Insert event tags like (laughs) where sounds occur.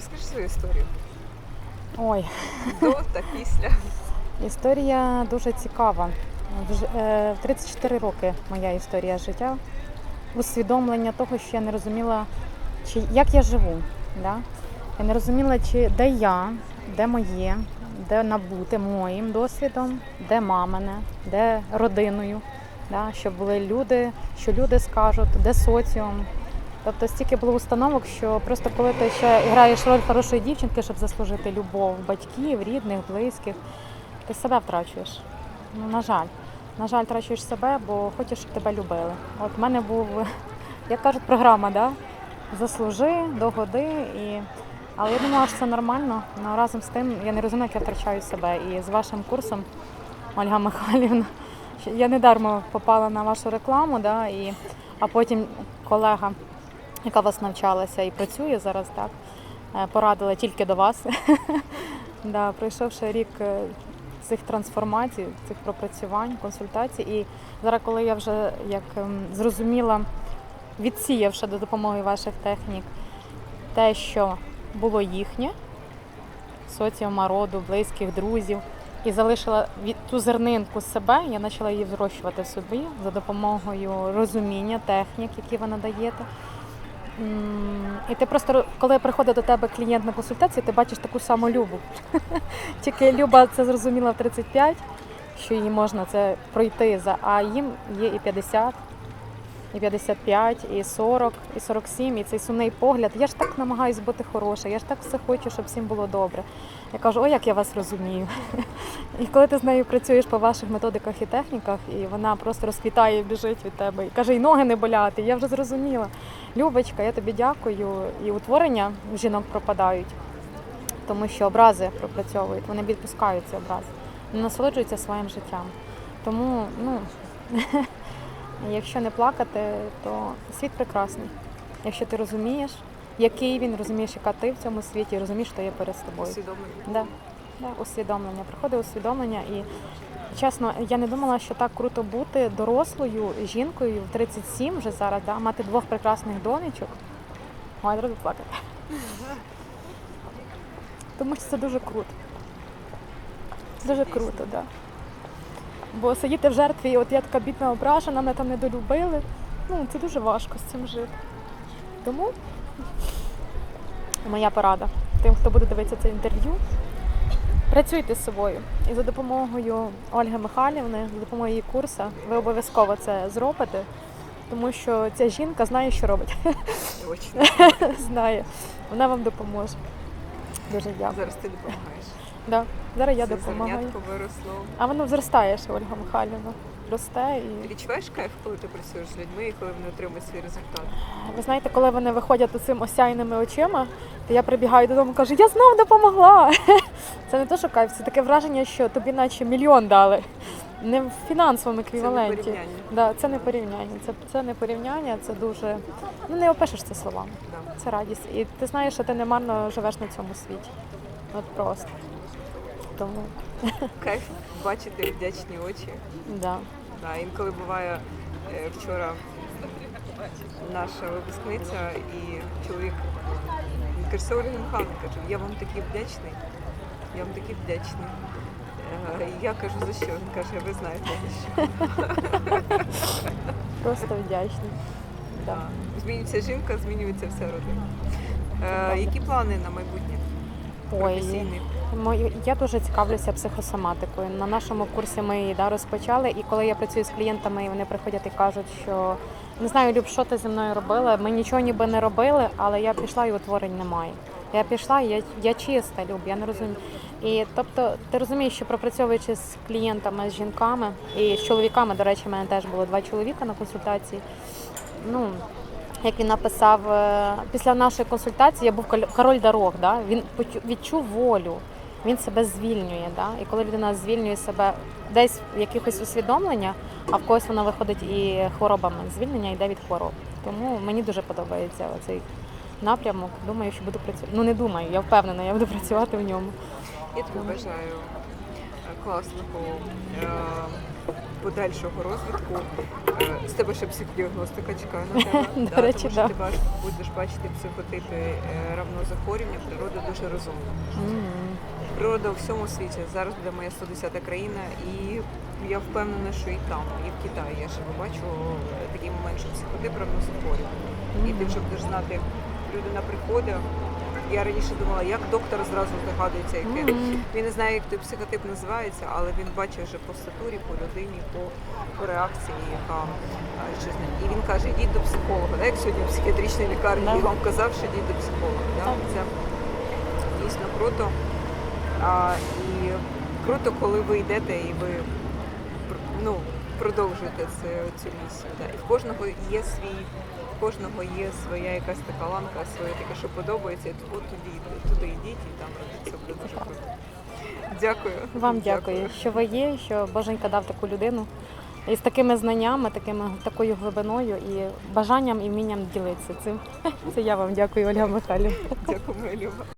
Розкажи свою історію. Ой, До та після. (laughs) історія дуже цікава. Е, в 34 роки моя історія життя. Усвідомлення того, що я не розуміла, чи як я живу. Да? Я не розуміла, чи де я, де моє, де набути моїм досвідом, де мамине, де родиною, да? щоб були люди, що люди скажуть, де соціум. Тобто стільки було установок, що просто коли ти ще граєш роль хорошої дівчинки, щоб заслужити любов батьків, рідних, близьких, ти себе втрачуєш. Ну, на жаль. На жаль, втрачуєш себе, бо хочеш, щоб тебе любили. От в мене був, (laughs) як кажуть, програма, да? заслужи, догоди. І... Але я думала, що це нормально. Але разом з тим я не розумію, як я втрачаю себе. І з вашим курсом, Ольга Михайлівна, (laughs) я недармо попала на вашу рекламу, да? і... а потім колега, яка вас навчалася і працює зараз, так, е, порадила тільки до вас. (laughs) да, пройшовши рік е, цих трансформацій, цих пропрацювань, консультацій. І зараз, коли я вже як ем, зрозуміла, відсіявши до допомоги ваших технік, те, що було їхнє, соціума, роду, близьких, друзів, і залишила від ту зернинку себе, я почала її зрощувати собі за допомогою розуміння технік, які ви надаєте. І ти просто, коли приходить до тебе клієнт на консультацію, ти бачиш таку саму Любу. (laughs) Тільки Люба це зрозуміла в 35, що їй можна це пройти, за, а їм є і 50, і 55, і 40, і 47, і цей сумний погляд. Я ж так намагаюсь бути хороша, я ж так все хочу, щоб всім було добре. Я кажу, ой, як я вас розумію. І коли ти з нею працюєш по ваших методиках і техніках, і вона просто розквітає і біжить від тебе, і каже, і ноги не болять, і я вже зрозуміла. Любочка, я тобі дякую. І утворення жінок пропадають, тому що образи пропрацьовують, вони відпускають ці образи, не насолоджуються своїм життям. Тому, ну, (laughs) якщо не плакати, то світ прекрасний. Якщо ти розумієш, який він, розумієш, яка ти в цьому світі, розумієш, що є перед тобою. Усвідомлення. Да, да, усвідомлення. Приходить усвідомлення і чесно, я не думала, що так круто бути дорослою жінкою в 37 вже зараз, да, мати двох прекрасних донечок. Ой, одразу плакати. Тому що це дуже круто. Дуже круто, так. Да. Бо сидіти в жертві, от я така бідна ображена, мене там не долюбили. Ну, це дуже важко з цим жити. Тому моя порада тим, хто буде дивитися це інтерв'ю. Працюйте з собою. І за допомогою Ольги Михайлівни, за допомогою її курсу, ви обов'язково це зробите, тому що ця жінка знає, що робить. (laughs) Знає. Вона вам допоможе. Дуже дякую. Зараз ти допомагаєш. Да. Зараз я Це допомагаю. зернятко виросло. А воно зростає ще, Ольга Михайлівна. Росте і Ти відчуваєш кайф, коли ти працюєш з людьми і коли вони отримують свій результат? Ви знаєте, коли вони виходять цим осяйними очима, то я прибігаю додому і кажу, я знов допомогла. (laughs) Це не то, що кайф, це таке враження, що тобі наче мільйон дали. Не в фінансовому Це не еквіваленті. порівняння. Да, це не порівняння. Це, це не порівняння, це дуже. Ну не опишеш це словами. Да. Це радість. І ти знаєш, що ти немарно живеш на цьому світі. От просто. Тому, Кайф бачити вдячні очі. да. Да, інколи буває е, вчора наша випускниця і чоловік він каже, Михайловна, каже, я вам такий вдячний, я вам такий вдячний. Е, і Я кажу, за що? Він каже, ви знаєте за що. Просто вдячний. Да. Да. Змінюється жінка, змінюється вся родина. Е, які плани на майбутнє? Ой? Мої- Я дуже цікавлюся психосоматикою. На нашому курсі ми її да, розпочали, і коли я працюю з клієнтами, вони приходять і кажуть, що не знаю, Люб, що ти зі мною робила. Ми нічого ніби не робили, але я пішла і утворень немає. Я пішла, я, я чиста, Люб, я не розумію. І тобто, ти розумієш, що пропрацьовуючи з клієнтами, з жінками і з чоловіками, до речі, в мене теж було два чоловіка на консультації. Ну, як він написав, е, після нашої консультації я був король дорог. Да? Він відчув волю, він себе звільнює. Да? І коли людина звільнює себе десь в якихось усвідомлення, а в когось воно виходить і хворобами. Звільнення йде від хвороб. Тому мені дуже подобається цей напрямок. Думаю, що буду працювати. Ну не думаю, я впевнена, я буду працювати в ньому. Я тобі бажаю е, класного е, подальшого розвитку. Е, З тебе ще психодіагностика чекає на (laughs) тебе. До да, речі, тому що да. ти баш- будеш бачити психотипи е, равнозахворювання. Природа дуже розумна. Природа у всьому світі. Зараз буде моя 110 країна, і я впевнена, що і там, і в Китаї я ще бачу е, такий момент, що психотип равнозахворювання. І ти вже будеш знати, людина приходить. Я раніше думала, як доктор зразу здогадується, яке він не знає, як той психотип називається, але він бачить вже по статурі, по людині, по, по реакції, яка що з ним. І він каже, йдіть до психолога. Да? Як сьогодні в психіатричній лікарні я вам казав, що йдіть до психолога. Так. Це дійсно круто. А, і круто, коли ви йдете і ви ну, продовжуєте цю місію. Да. І в кожного є свій, в кожного є своя якась така ланка, своє таке, що подобається, і от туди, туди йдіть і там робіть. Це буде дуже круто. Дякую. Вам дякую, що ви є, що Боженька дав таку людину. І з такими знаннями, такими, такою глибиною і бажанням і вмінням ділитися цим. (laughs) Це я вам дякую, Ольга Михайлівна. Дякую, моя Люба.